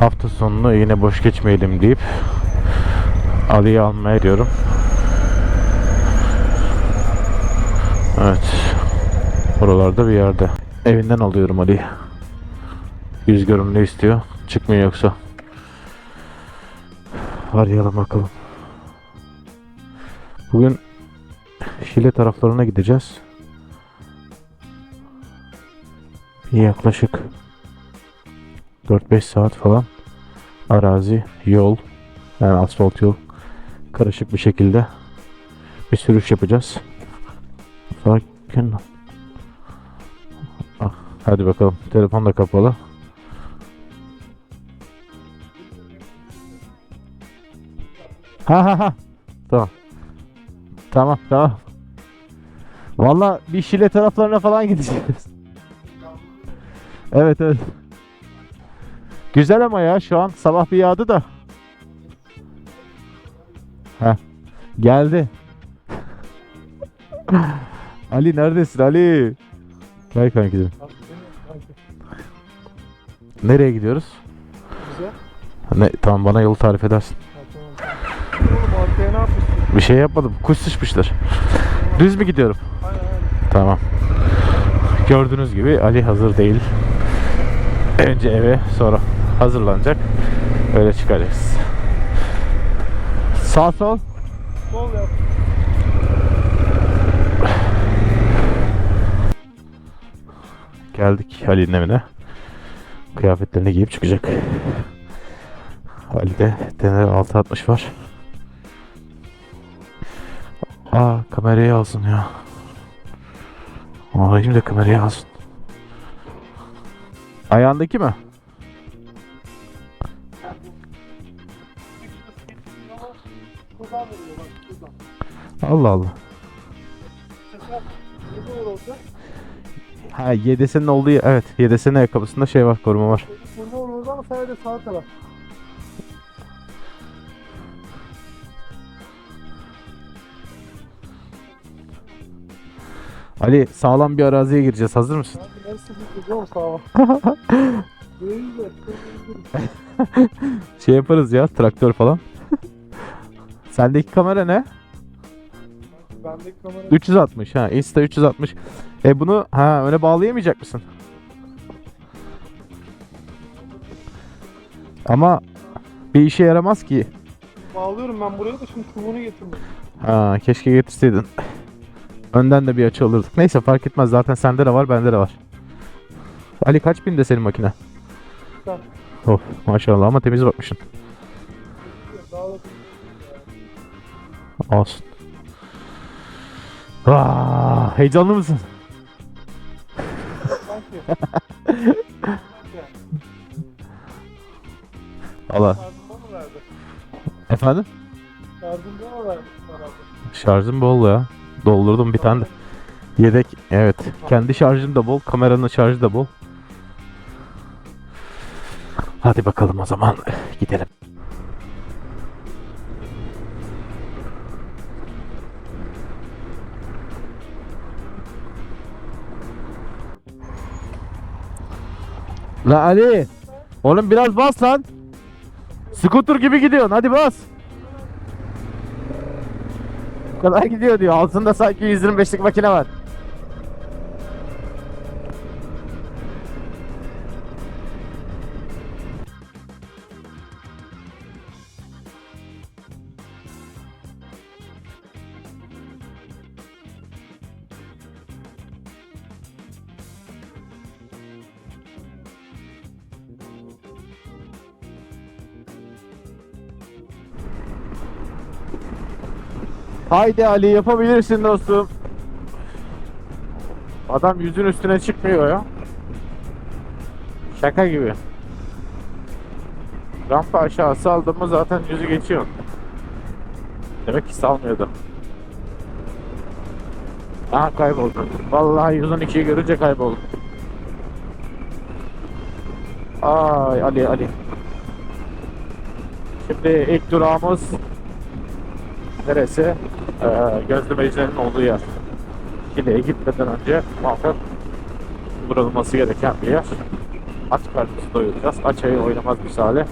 hafta sonunu yine boş geçmeyelim deyip Ali'yi almaya gidiyorum. Evet. Buralarda bir yerde. Evinden alıyorum Ali'yi. Yüz görümlü istiyor. Çıkmıyor yoksa. Arayalım bakalım. Bugün Şile taraflarına gideceğiz. Yaklaşık 4-5 saat falan arazi, yol, yani asfalt yol karışık bir şekilde bir sürüş yapacağız. Sakin. Ah, hadi bakalım. Telefon da kapalı. Ha ha ha. Tamam. Tamam tamam. Valla bir Şile taraflarına falan gideceğiz. Evet evet. Güzel ama ya şu an sabah bir yağdı da. Heh. Geldi. Ali neredesin Ali? Gel kankacığım. Nereye gidiyoruz? Bize. Ne, tamam bana yolu tarif edersin. Bir şey yapmadım. Kuş sıçmışlar. Düz mü gidiyorum? Aynen aynen. Tamam. Gördüğünüz gibi Ali hazır değil. Önce eve sonra hazırlanacak. Öyle çıkacağız. Sağ sol. Sol yap. Geldik Ali'nin evine. Kıyafetlerini giyip çıkacak. Ali'de Tener 660 var. Aa kamerayı alsın ya. Arayayım da kamerayı alsın. Ayağındaki mi? Allah Allah. Ha YDS'nin olduğu yer- evet YDS'nin ayakkabısında şey var koruma var. Burada olur orada ama sadece sağ taraf. Ali sağlam bir araziye gireceğiz hazır mısın? Gideceğiz oğlum sağa. Değil de. Şey yaparız ya traktör falan. Sendeki kamera ne? Bendeki kamera 360 ha Insta 360. E bunu ha öne bağlayamayacak mısın? Ama bir işe yaramaz ki. bağlıyorum ben buraya da şimdi çubuğunu getirmedim. Ha keşke getirseydin. Önden de bir açı alırdık. Neyse fark etmez zaten sende de var bende de var. Ali kaç binde senin makine? Sen. Of maşallah ama temiz bakmışsın. Olsun. Aa, heyecanlı mısın? Allah. Efendim? Şarjım bol ya. Doldurdum bir tane de. Yedek evet. Kendi şarjım da bol. Kameranın şarjı da bol. Hadi bakalım o zaman gidelim. La Ali. Oğlum biraz bas lan. Scooter gibi gidiyorsun. Hadi bas. Bu kadar gidiyor diyor. Altında sanki 125'lik makine var. Haydi Ali yapabilirsin dostum. Adam yüzün üstüne çıkmıyor ya. Şaka gibi. Rampa aşağı saldı mı zaten yüzü geçiyor. Demek ki salmıyordu. Ha kayboldu. Vallahi 112'yi görünce kayboldu. Ay Ali Ali. Şimdi ilk durağımız neresi? Ee, gözlemecilerin olduğu yer. Şile'ye gitmeden önce muhakkak uğranılması gereken bir yer. Aç karnımızı doyuracağız. Aç ayı oynamaz misali.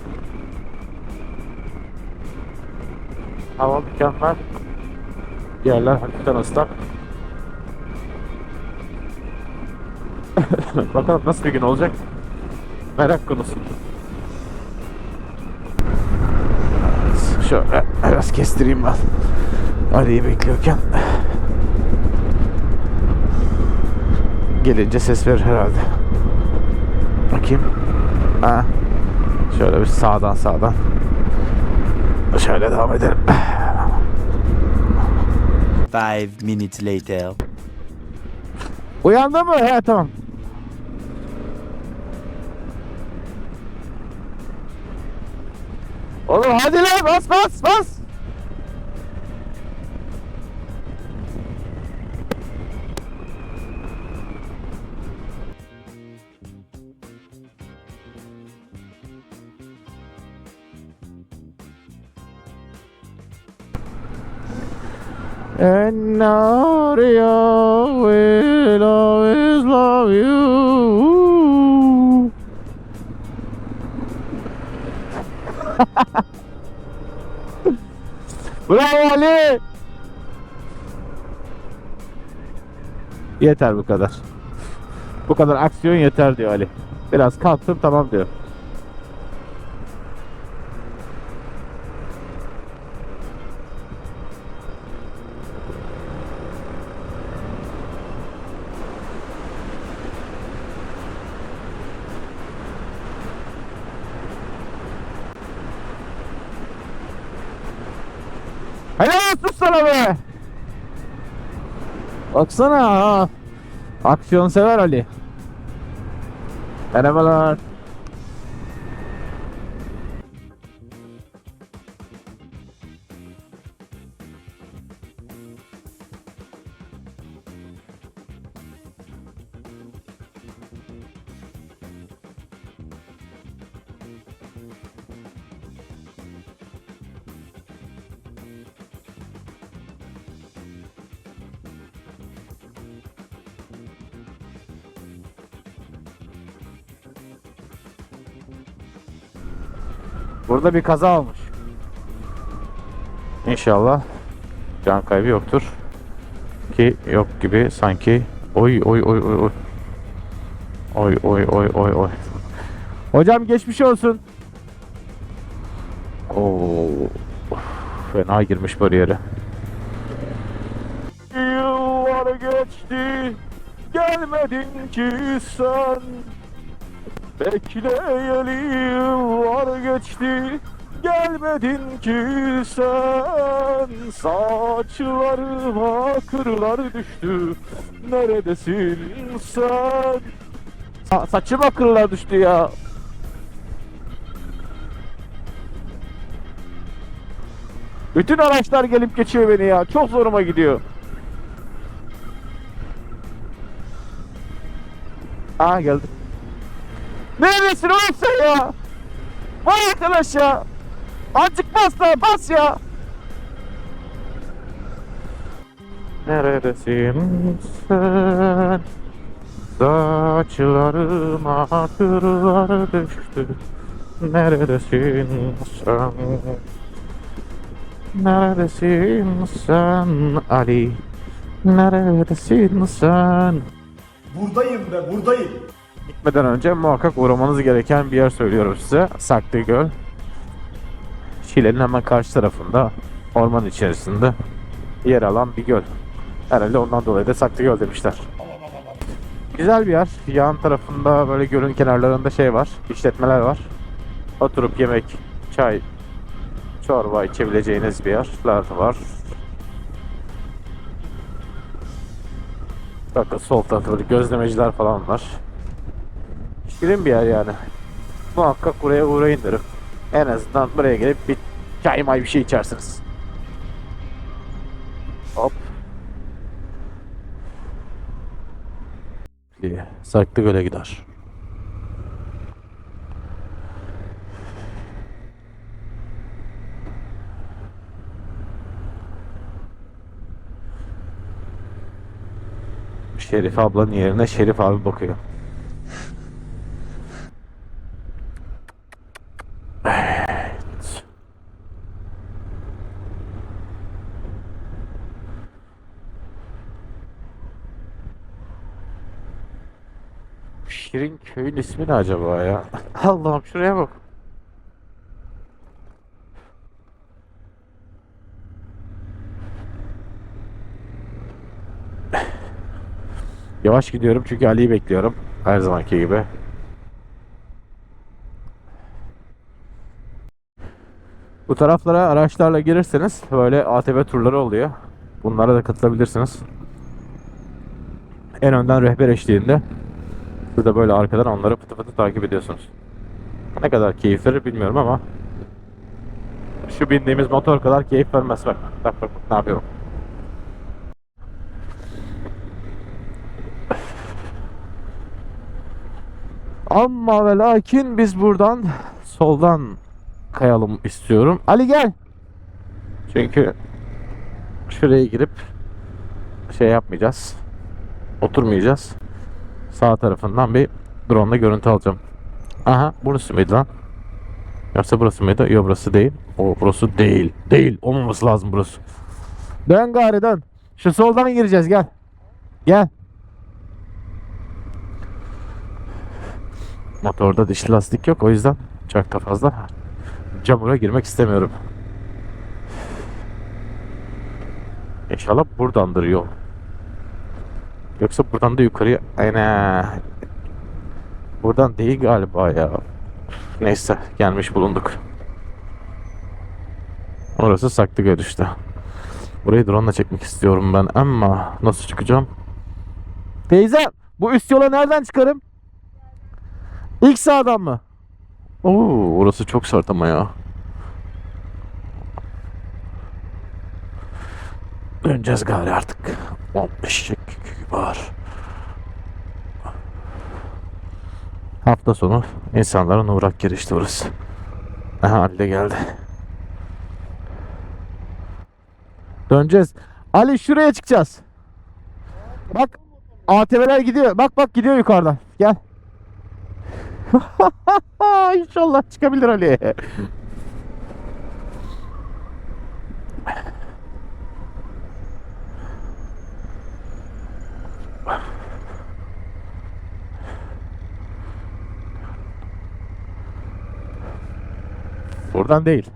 Hava mükemmel. Yerler hafiften ıslak. Bakalım nasıl bir gün olacak. Merak konusu. Şöyle biraz kestireyim ben. Ali'yi bekliyorken. Gelince ses verir herhalde. Bakayım. Ha. Şöyle bir sağdan sağdan. Şöyle devam edelim. Five minutes later. Uyandı mı? He tamam. Oğlum hadi lan bas bas bas. Bravo Ali. Yeter bu kadar. Bu kadar aksiyon yeter diyor Ali. Biraz kalktım tamam diyor. Baksana. Aksiyon sever Ali. Merhabalar. Burada bir kaza olmuş. İnşallah can kaybı yoktur. Ki yok gibi sanki. Oy oy oy oy oy. Oy oy oy oy oy. Hocam geçmiş olsun. Oo. Fena girmiş bariyere. Yıllar geçti. Gelmedin ki sen. Bekleyeli yıllar geçti. Gelmedin ki sen. Saçlarıma kırlar düştü. Neredesin sen? Sa Saçıma kırlar düştü ya. Bütün araçlar gelip geçiyor beni ya. Çok zoruma gidiyor. Aa geldi Neredesin oğlum sen ya? Vay arkadaş ya. Azıcık bas da bas ya. Neredesin sen? Saçlarıma kırlar düştü. Neredesin sen? Neredesin sen Ali? Neredesin sen? Buradayım be buradayım. Gitmeden önce muhakkak uğramanız gereken bir yer söylüyorum size. Saklı Göl. Şile'nin hemen karşı tarafında, orman içerisinde yer alan bir göl. Herhalde ondan dolayı da Saklı Göl demişler. Güzel bir yer. Yan tarafında böyle gölün kenarlarında şey var, işletmeler var. Oturup yemek, çay, çorba içebileceğiniz bir yerler var. Bakın sol tarafta böyle gözlemeciler falan var. Şirin bir yer yani. Muhakkak buraya uğrayın derim. En azından buraya gelip bir çay may bir şey içersiniz. Hop. İyi. Saklı göle gider. Şerif ablanın yerine Şerif abi bakıyor. Şirin köyün ismi ne acaba ya? Allah'ım şuraya bak. Yavaş gidiyorum çünkü Ali'yi bekliyorum. Her zamanki gibi. Bu taraflara araçlarla girirseniz böyle ATV turları oluyor. Bunlara da katılabilirsiniz. En önden rehber eşliğinde. De böyle arkadan onları pıtı pıtı takip ediyorsunuz. Ne kadar keyif verir bilmiyorum ama şu bindiğimiz motor kadar keyif vermez bak. Bak bak, bak ne yapıyorum. Ama ve lakin biz buradan soldan kayalım istiyorum. Ali gel. Çünkü şuraya girip şey yapmayacağız. Oturmayacağız. Sağ tarafından bir drone görüntü alacağım. Aha burası mıydı lan? Yoksa burası mıydı? Yok burası değil. O burası değil. Değil. Olmaması lazım burası. Dön gari dön. Şu soldan gireceğiz gel. Gel. Motorda dişli lastik yok o yüzden çok da fazla camura girmek istemiyorum. İnşallah buradandır yol. Yoksa buradan da yukarıya... Aynen. Buradan değil galiba ya. Neyse gelmiş bulunduk. Orası Saklıgöl işte. Burayı drone ile çekmek istiyorum ben ama nasıl çıkacağım? Teyze bu üst yola nereden çıkarım? İlk sağdan mı? Oo, orası çok sert ama ya. Döneceğiz gari artık. 15 dakika var. Hafta sonu insanların uğrak yeri işte burası. Aha Ali de geldi. Döneceğiz. Ali şuraya çıkacağız. Bak ATV'ler gidiyor. Bak bak gidiyor yukarıdan. Gel. İnşallah çıkabilir Ali. Buradan değil.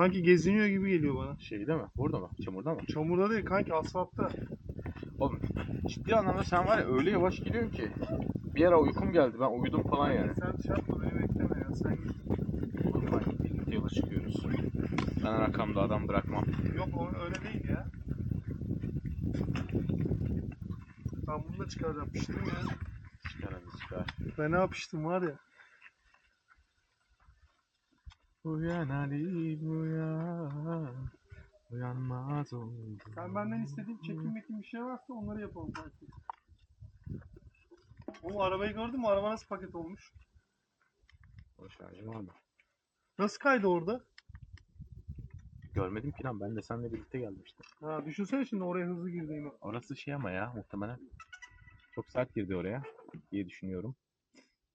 Sanki geziniyor gibi geliyor bana. Şeyde mi? Burada mı? Çamurda mı? Çamurda değil kanki asfaltta. Oğlum ciddi anlamda sen var ya öyle yavaş gidiyorsun ki. Bir ara uykum geldi. Ben uyudum falan yani. Sen şey yapma beni bekleme ya sen git. Oğlum bak birlikte yola çıkıyoruz. Ben rakamda adam bırakmam. Yok o öyle değil ya. Ben bunu da çıkaracağım piştim ya. Çıkar hadi çıkar. Ben ne yapıştım var ya. Uyan Ali uyan. Uyanmaz oldu. Sen benden istediğin çekim mekim bir şey varsa onları yapalım kanki. O arabayı gördün mü? Araba nasıl paket olmuş? O şarjım var mı? Nasıl kaydı orada? Görmedim ki lan ben de seninle birlikte geldim işte. Ha düşünsene şimdi oraya hızlı girdiğini. Orası şey ama ya muhtemelen. Çok sert girdi oraya diye düşünüyorum.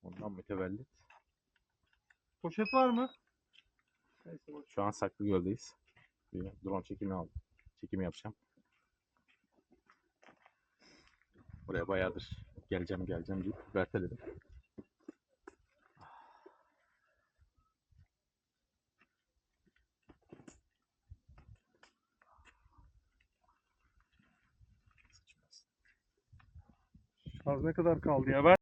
Ondan mütevellit. Poşet var mı? Şu an saklı göldeyiz. Bir drone çekimi aldım. Çekimi yapacağım. Buraya bayağıdır geleceğim geleceğim deyip erteledim. Şarj ne kadar kaldı ya? Ben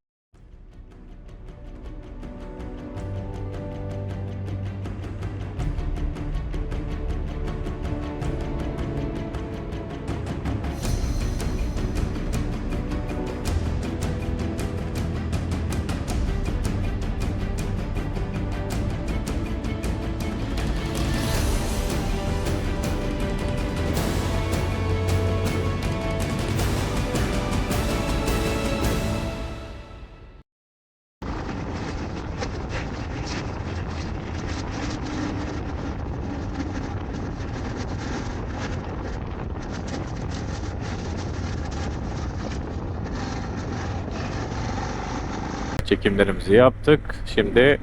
Çekimlerimizi yaptık. Şimdi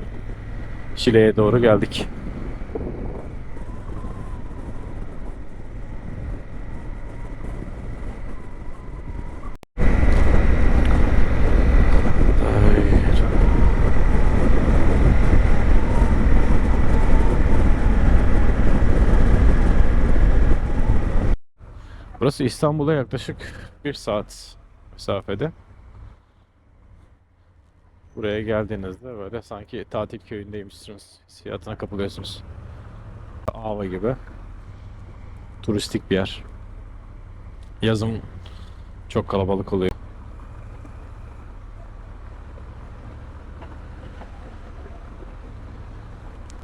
Şile'ye doğru geldik. Burası İstanbul'a yaklaşık bir saat mesafede. Buraya geldiğinizde böyle sanki tatil köyündeymişsiniz. Hissiyatına kapılıyorsunuz. Ava gibi. Turistik bir yer. Yazın çok kalabalık oluyor.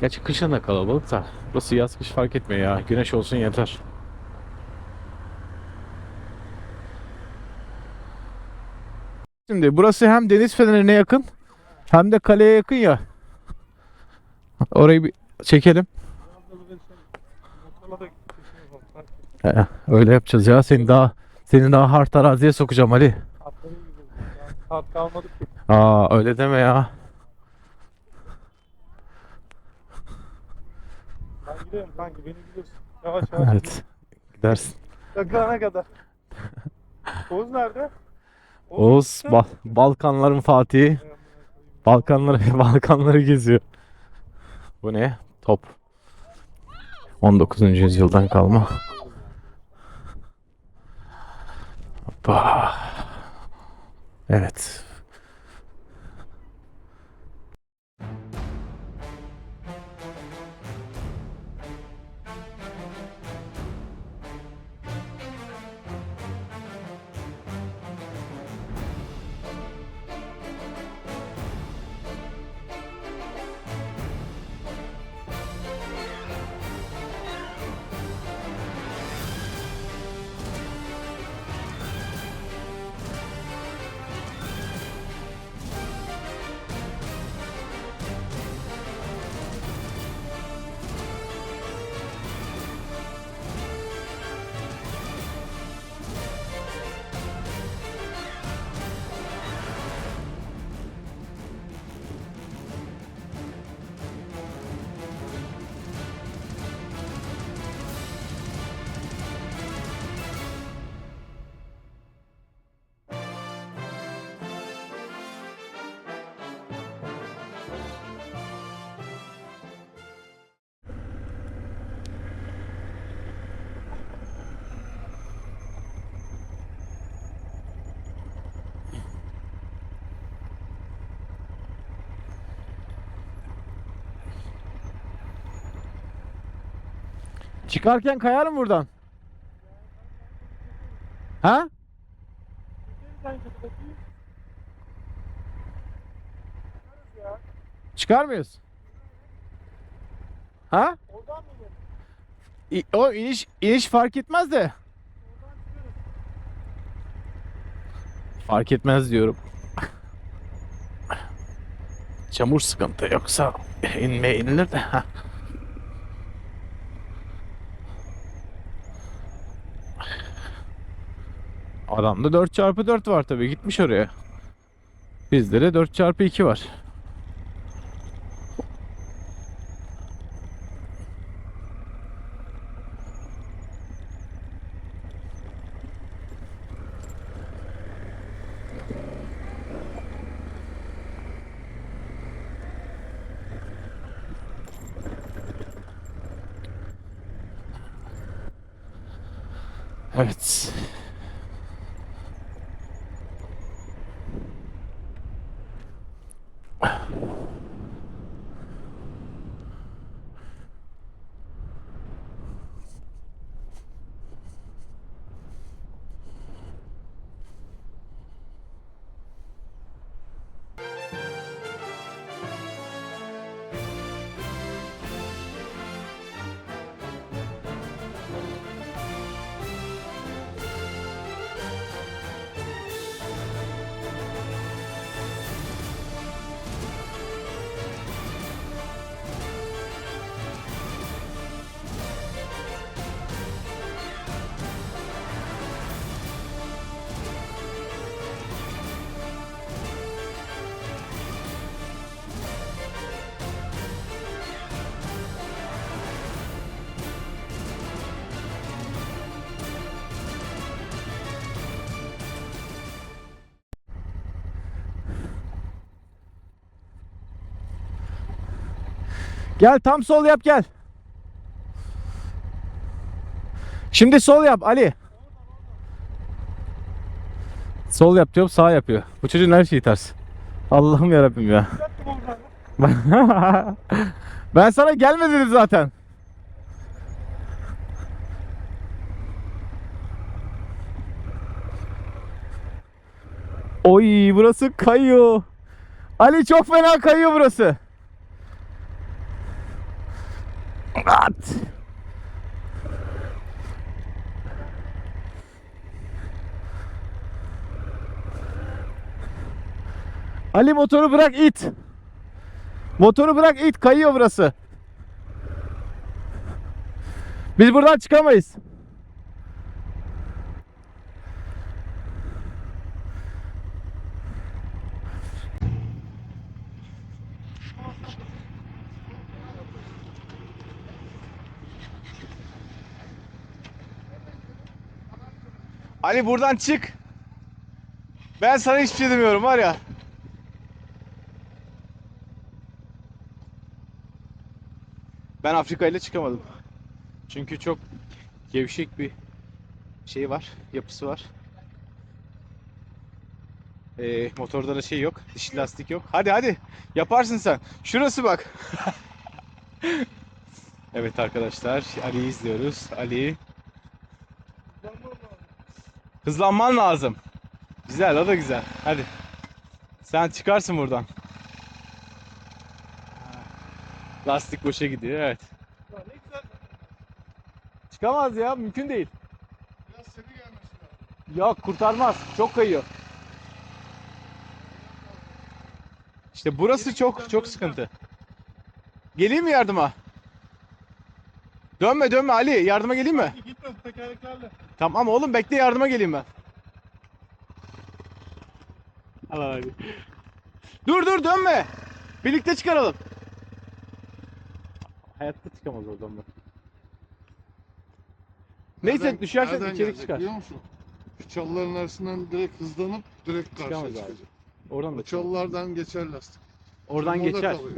Gerçi kışın da kalabalık da. Burası yaz kış fark etmiyor ya. Güneş olsun yeter. Şimdi burası hem deniz fenerine yakın hem de kaleye yakın ya. Orayı bir çekelim. Öyle yapacağız ya. Seni daha seni daha hard araziye sokacağım Ali. Saat kalmadık ki. Aa öyle deme ya. Ben gidiyorum kanki beni biliyorsun. Yavaş yavaş. Evet. Gidersin. Takılana kadar. Oğuz nerede? Oğuz Ba- Balkanların Fatihi. Balkanları Balkanları geziyor. Bu ne? Top. 19. yüzyıldan kalma. Hoppa. Evet. Çıkarken kayar mı buradan? Ha? Çıkar mıyız? Ha? O iniş iniş fark etmez de. Fark etmez diyorum. Çamur sıkıntı yoksa inmeye inilir de. Adamda 4x4 var tabii gitmiş oraya. Bizde de 4x2 var. Gel tam sol yap gel. Şimdi sol yap Ali. Sol yap diyorum sağ yapıyor. Bu çocuğun her şeyi ters. Allah'ım yarabbim ya. ben sana gelme dedim zaten. Oy burası kayıyor. Ali çok fena kayıyor burası. At. Ali motoru bırak it. Motoru bırak it kayıyor burası. Biz buradan çıkamayız. Ali buradan çık. Ben sana hiçbir şey demiyorum var ya. Ben Afrika ile çıkamadım. Çünkü çok gevşek bir şey var, yapısı var. Ee, motorda da şey yok, dişli lastik yok. Hadi hadi, yaparsın sen. Şurası bak. evet arkadaşlar, Ali'yi izliyoruz. Ali. Hızlanman lazım. Güzel, o da güzel. Hadi. Sen çıkarsın buradan. Lastik boşa gidiyor, evet. Ya ne güzel. Çıkamaz ya, mümkün değil. Biraz seri gelmesi lazım. Yok, kurtarmaz. Çok kayıyor. İşte burası çok çok sıkıntı. Geleyim mi yardıma? Dönme dönme Ali, yardıma geleyim mi? Gitme tekerleklerle. Tamam oğlum bekle yardıma geleyim ben. Allah Ali. Dur dur dönme. Birlikte çıkaralım. Hayatta çıkamaz oradan bak. Neyse Nereden- düşersen nereden içeri gelecek çıkar. Biliyor musun? Şu çalıların arasından direkt hızlanıp direkt karşıya Çıkamaz abi. çıkacak. Oradan da O çalılardan geçer lastik. Oradan Orada geçer. kalıyor.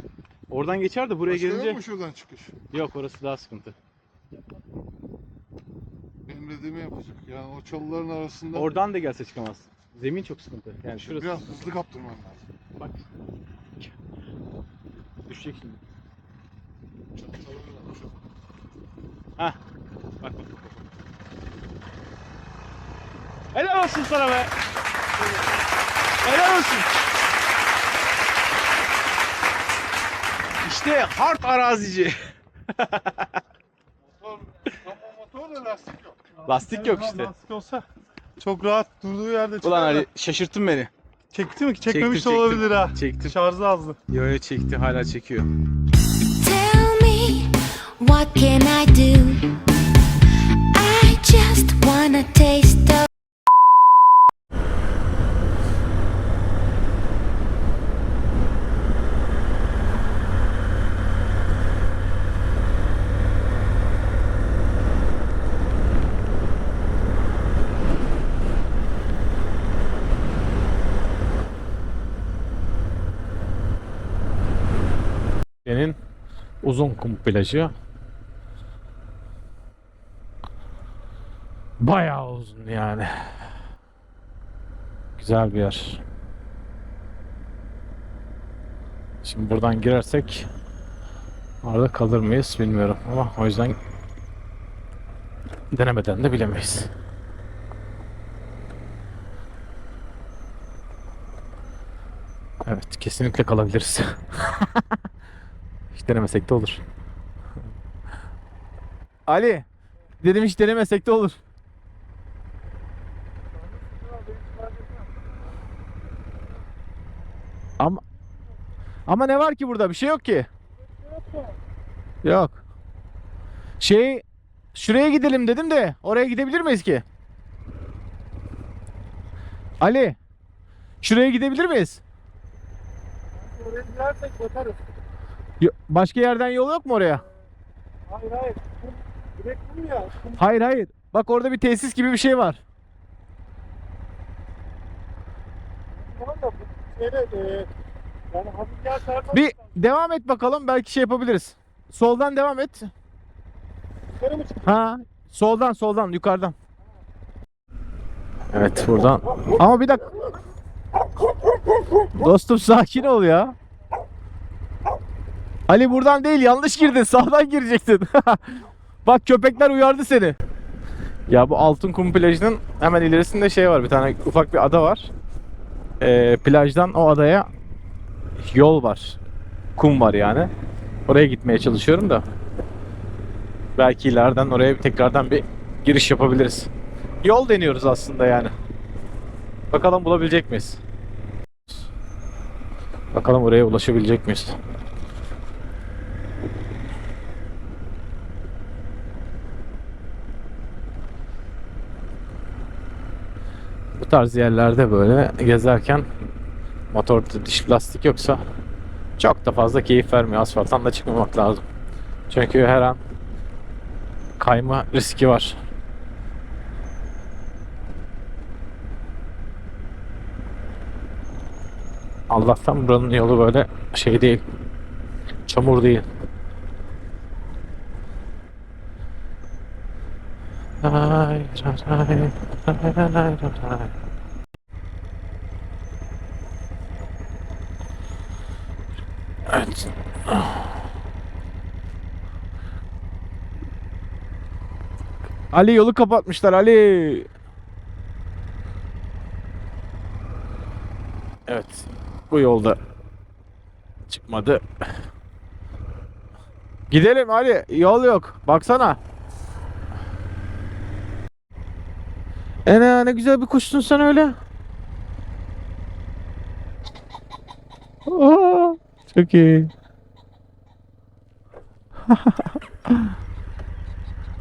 Oradan geçer de buraya Başka yok gelince mu şuradan çıkış? yok orası daha sıkıntı. Dediğimi yapacak. Yani o çalıların arasında Oradan da gelse çıkamaz. Zemin çok sıkıntı. Yani şurası biraz hızlı kaptırman lazım. bak. Düşecek şimdi. Hah. Bak bak. bak. Helal olsun sana be. Helal olsun. İşte hard arazici. Motor, ama motor da lastik yok. Lastik yok işte. Lastik olsa çok rahat durduğu yerde çıkar. Ulan. Ali şaşırttın beni. Çekti mi ki? Çekmemiş Çektim, de çektim. olabilir ha. Çektim. Şarjı azdı. Yo yo çekti hala çekiyor. Tell me, what can I do? I just wanna taste of. Senin uzun kum plajı. Bayağı uzun yani. Güzel bir yer. Şimdi buradan girersek orada kalır mıyız bilmiyorum ama o yüzden denemeden de bilemeyiz. Evet kesinlikle kalabiliriz. Denemesek de olur. Ali. Dedim hiç denemesek de olur. Ama ama ne var ki burada? Bir şey yok ki. Yok. Şey şuraya gidelim dedim de oraya gidebilir miyiz ki? Ali. Şuraya gidebilir miyiz? Oraya girersek batarız. Yo- Başka yerden yol yok mu oraya? Hayır hayır. Kum, direkt kum ya. Kum Hayır hayır. Bak orada bir tesis gibi bir şey var. var da bu şeyde e, yani hafif yer tarafı. Bir devam et bakalım belki şey yapabiliriz. Soldan devam et. Yukarı mı çıktı? Ha, soldan soldan yukarıdan. Evet buradan. Ama bir dakika. Dostum sakin ol ya. Ali buradan değil yanlış girdin sağdan girecektin. Bak köpekler uyardı seni. Ya bu Altın Kum plajının hemen ilerisinde şey var bir tane ufak bir ada var. Ee, plajdan o adaya yol var. Kum var yani. Oraya gitmeye çalışıyorum da. Belki ileriden oraya tekrardan bir giriş yapabiliriz. Yol deniyoruz aslında yani. Bakalım bulabilecek miyiz? Bakalım oraya ulaşabilecek miyiz? Bu tarz yerlerde böyle gezerken motorda diş lastik yoksa çok da fazla keyif vermiyor. Asfalttan da çıkmamak lazım. Çünkü her an kayma riski var. Allah'tan buranın yolu böyle şey değil. Çamur değil. Ray, ray, Evet. Ali yolu kapatmışlar Ali. Evet. Bu yolda çıkmadı. Gidelim Ali. Yol yok. Baksana. Ene ne güzel bir kuşsun sen öyle. Aa, çok iyi.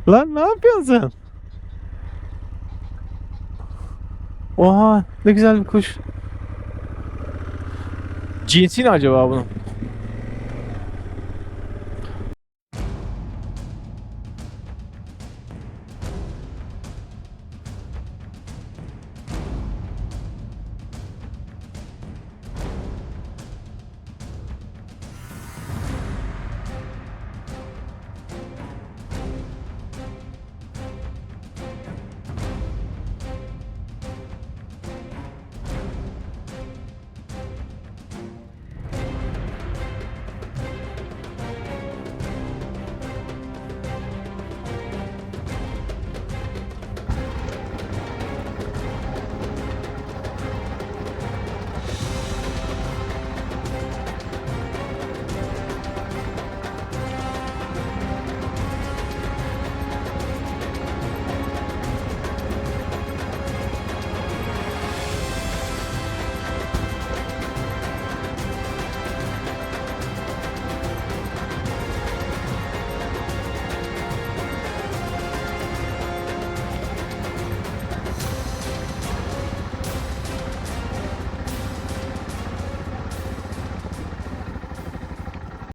Lan ne yapıyorsun sen? Oha ne güzel bir kuş. Cinsi ne acaba bunun?